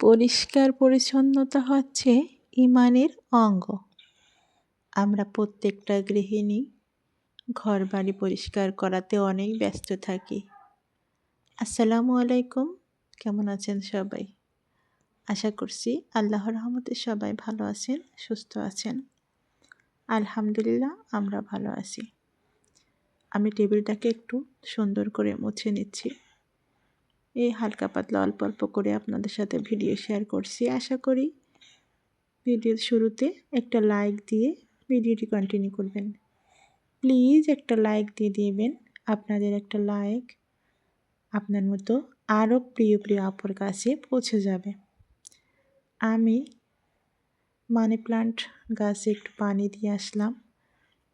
পরিষ্কার পরিচ্ছন্নতা হচ্ছে ইমানের অঙ্গ। আমরা প্রত্যেকটা গৃহিণী ঘর বাড়ি পরিষ্কার করাতে অনেক ব্যস্ত থাকি। আসসালামু আলাইকুম, কেমন আছেন সবাই? আশা করছি আল্লাহর রহমতে সবাই ভালো আছেন, সুস্থ আছেন। আলহামদুলিল্লাহ, আমরা ভালো আছি। আমি টেবিলটাকে একটু সুন্দর করে মুছে নিচ্ছি। এই হালকা পাতলা অল্প অল্প করে আপনাদের সাথে ভিডিও শেয়ার করছি। আশা করি ভিডিওর শুরুতে একটা লাইক দিয়ে ভিডিওটি কন্টিনিউ করবেন। প্লিজ একটা লাইক দিয়ে দিবেন। আপনাদের একটা লাইক আপনার মতো আরও প্রিয় প্রিয় আপুর কাছে পৌঁছে যাবে। আমি মানি প্লান্ট গাছে একটু পানি দিয়ে আসলাম।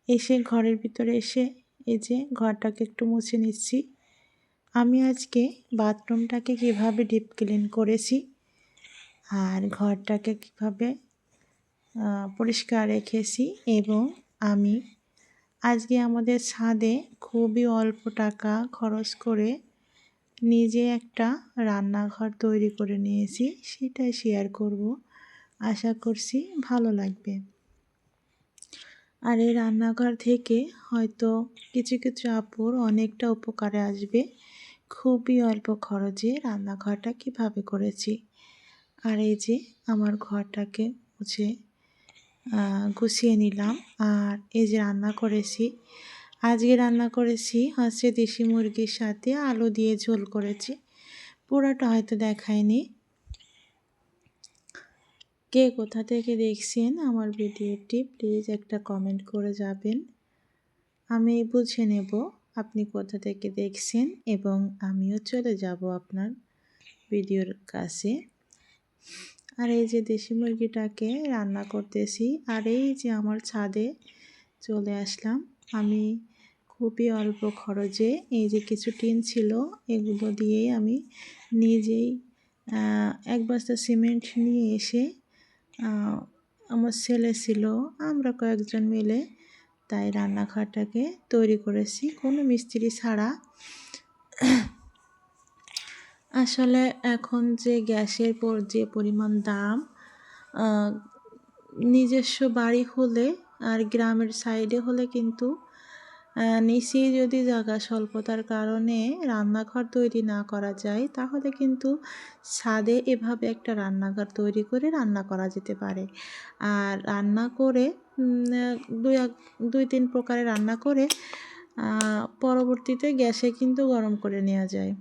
এসে ঘরের ভিতরে এসে এই যে ঘরটাকে একটু মুছে নিচ্ছি। আমি আজকে বাথরুমটাকে কীভাবে ডিপ ক্লিন করেছি আর ঘরটাকে কীভাবে পরিষ্কার রেখেছি এবং আমি আজকে আমাদের ছাদে খুবই অল্প টাকা খরচ করে নিজে একটা রান্নাঘর তৈরি করে নিয়েছি, সেটাই শেয়ার করব। আশা করছি ভালো লাগবে। আর এই রান্নাঘর থেকে হয়তো কিছু কিছু আপুর অনেকটা উপকারে আসবে। খুবই অল্প খরচে রান্নাঘরটা কীভাবে করেছি। আর এই যে আমার ঘরটাকে মুছে গুছিয়ে নিলাম। আর এই যে রান্না করেছি, আজকে রান্না করেছি হচ্ছে দেশি মুরগির সাথে আলু দিয়ে ঝোল করেছি। পুরোটা হয়তো দেখায়নি। কে কোথা থেকে দেখছেন আমার ভিডিওটি, প্লিজ একটা কমেন্ট করে যাবেন। আমি বুঝে নেব। আপনি কোথা থেকে দেখছেন এবং আমিও চলে যাব আপনার ভিডিওর কাছে। আর এই যে দেশি মুরগিটাকে রান্না করতেছি, আর এই যে আমার ছাদে চলে আসলাম। আমি খুবই অল্প খরচে এই যে কিছু টিন ছিল, এগুলো দিয়েই আমি নিজেই এক বস্তা সিমেন্ট নিয়ে এসে আমার ছেলে ছিল, আমরা কয়েকজন মিলে তাই রান্নাঘরটাকে তৈরি করেছি। কোনো মিস্ত্রি ছাড়া। আসলে এখন যে গ্যাসের পর যে পরিমাণ দাম নিজস্ব বাড়ি হলে আর গ্রামের সাইডে হলে কিন্তু নিচেই যদি জায়গা স্বল্পতার কারণে রান্নাঘর তৈরি না করা যায়, তাহলে কিন্তু ছাদে এভাবে একটা রান্নাঘর তৈরি করে রান্না করা যেতে পারে। আর রান্না করে দুই দুই তিন প্রকারে রান্না করে পরবর্তীতে গ্যাসে কিন্তু গরম করে নেওয়া যায়।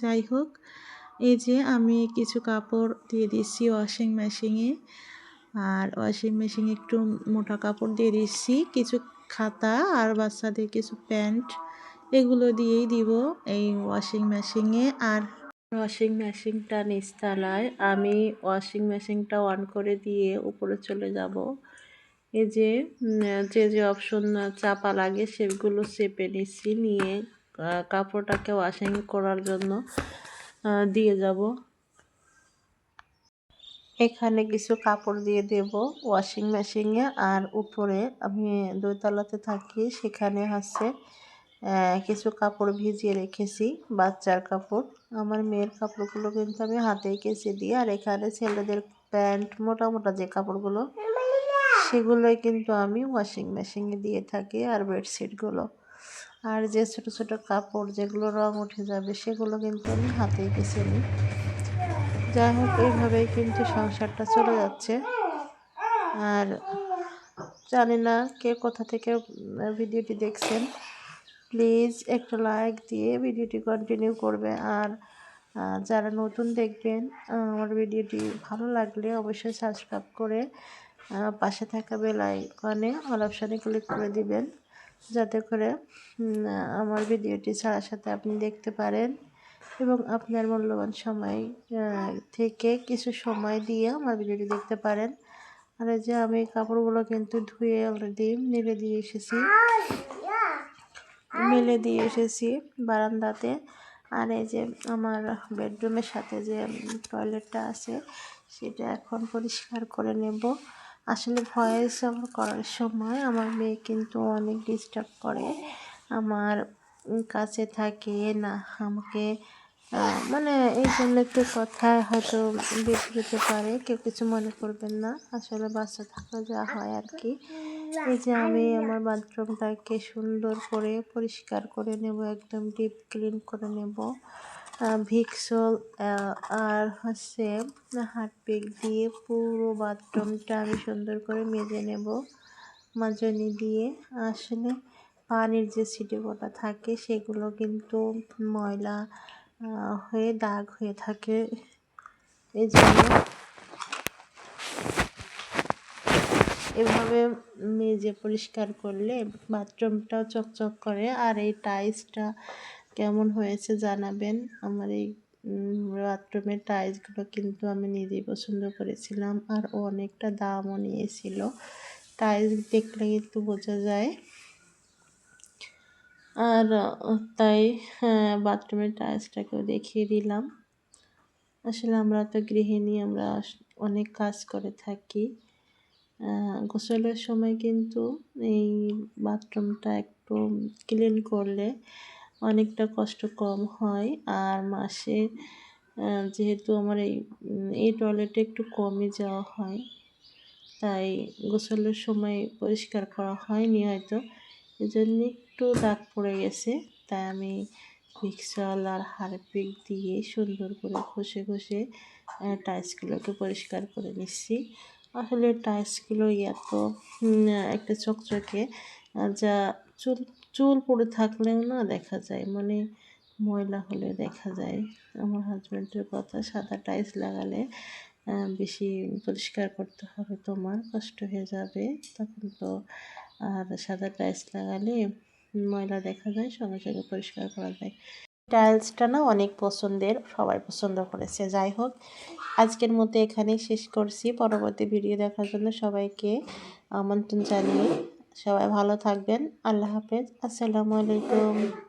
যাই হোক, এই যে আমি কিছু কাপড় দিয়ে দিচ্ছি ওয়াশিং মেশিনে আর ওয়াশিং মেশিনে একটু মোটা কাপড় দিয়ে দিচ্ছি। কিছু খাতা আর বাচ্চাদের কিছু প্যান্ট এগুলো দিয়েই দিব এই ওয়াশিং মেশিনে আর ওয়াশিং মেশিনটা নিচতলায় আমি ওয়াশিং মেশিনটা অন করে দিয়ে উপরে চলে যাব। এই যে যে যে অপশন চাপা লাগে সেগুলো চেপে নিচ্ছি, নিয়ে কাপড়টাকে ওয়াশিং করার জন্য দিয়ে যাব। এখানে কিছু কাপড় দিয়ে দেব ওয়াশিং মেশিনে আর উপরে আমি দোতলাতে থাকি, সেখানে হচ্ছে কিছু কাপড় ভিজিয়ে রেখেছি, বাচ্চার কাপড়। আমার মেয়ের কাপড়গুলো কিন্তু আমি হাতেই কেচে দিই। আর এখানে ছেলেদের প্যান্ট, মোটা মোটা যে কাপড়গুলো, সেগুলোই কিন্তু আমি ওয়াশিং মেশিনে দিয়ে থাকি, আর বেডশিটগুলো আর যে ছোট ছোট কাপড়, যেগুলো রং উঠে যাবে, সেগুলো কিন্তু আমি হাতেই কেচে নিই। যাই হোক, এইভাবেই কিন্তু সংসারটা চলে যাচ্ছে। আর জানি না কে কোথা থেকে ভিডিওটি দেখছেন, প্লিজ একটা লাইক দিয়ে ভিডিওটি কন্টিনিউ করবে। আর যারা নতুন দেখবেন, আমার ভিডিওটি ভালো লাগলে অবশ্যই সাবস্ক্রাইব করে পাশে থাকা বেল আইকনে অল অপশানে ক্লিক করে দিবেন, যাতে করে আমার ভিডিওটি ছাড়ার সাথে আপনি দেখতে পারেন। এবং আপনার মূল্যবান সময় থেকে কিছু সময় দিয়ে আমার ভিডিওটি দেখতে পারেন। আর এই যে আমি কাপড়গুলো কিন্তু ধুয়ে অলরেডি মেলে দিয়ে এসেছি। মেলে দিয়ে এসেছি বারান্দাতে। আর এই যে আমার বেডরুমের সাথে যে টয়লেটটা আছে, সেটা এখন পরিষ্কার করে নেব। আসলে ভয়েস আমার করার সময় আমার মেয়ে কিন্তু অনেক ডিস্টার্ব করে। আমার কাছে থাকে না, আমাকে মানে এই জন্য একটু কথা হয়তো বিবৃতে পারে, কেউ কিছু মনে করবেন না। আসলে বাচ্চা থাকলে যা হয় আর কি। এই যে আমি আমার বাথরুমটাকে সুন্দর করে পরিষ্কার করে নেব, একদম ডিপ ক্লিন করে নেব। ভিক্সল আর হচ্ছে হারপিক দিয়ে পুরো বাথরুমটা আমি সুন্দর করে মেজে নেব, মাজনি দিয়ে। আসলে পানির যে ছিটেফোঁটা থাকে, সেগুলো কিন্তু ময়লা হয়ে দাগ হয়ে থাকে। এই জন্য এভাবে মেজে পরিষ্কার করলে বাথরুমটাও চকচক করে। আর এই টাইলসটা কেমন হয়েছে জানাবেন। আমার এই বাথরুমের টাইলসগুলো কিন্তু আমি নিজেই পছন্দ করেছিলাম। আর অনেকটা দামও নিয়েছিল। টাইলস দেখলে কিন্তু বোঝা যায়। আর তাই হ্যাঁ বাথরুমের টাইলসটাকেও দেখিয়ে দিলাম। আসলে আমরা তো গৃহিণী, আমরা অনেক কাজ করে থাকি। গোসলের সময় কিন্তু এই বাথরুমটা একটু ক্লিন করলে অনেকটা কষ্ট কম হয়। আর মাসে যেহেতু আমার এই এই টয়লেটে একটু কমই যাওয়া হয়, তাই গোসলের সময় পরিষ্কার করা হয়নি হয়তো। এজন্য একটু দাগ পড়ে গেছে, তাই আমি মিক্সাল আর হারপিক দিয়ে সুন্দর করে ঘষে ঘষে টাইলসগুলোকে পরিষ্কার করে নিচ্ছি। আসলে টাইলসগুলো এত একটা চকচকে যা চুল চুল পড়ে থাকলেও না দেখা যায় মানে ময়লা হলে দেখা যায়। আমার হাজব্যান্ডের কথা সাদা টাইলস লাগালে বেশি পরিষ্কার করতে হবে, তোমার কষ্ট হয়ে যাবে, তখন তো আর সাদা টাইলস লাগালে ময়লা দেখা যায়, সঙ্গে সঙ্গে পরিষ্কার করা যায়। টাইলসটা না অনেক পছন্দের, সবাই পছন্দ করেছে। যাই হোক, আজকের মতো এখানেই শেষ করছি। পরবর্তী ভিডিও দেখার জন্য সবাইকে আমন্ত্রণ জানিয়ে সবাই ভালো থাকবেন। আল্লাহ হাফেজ। আসসালামু আলাইকুম।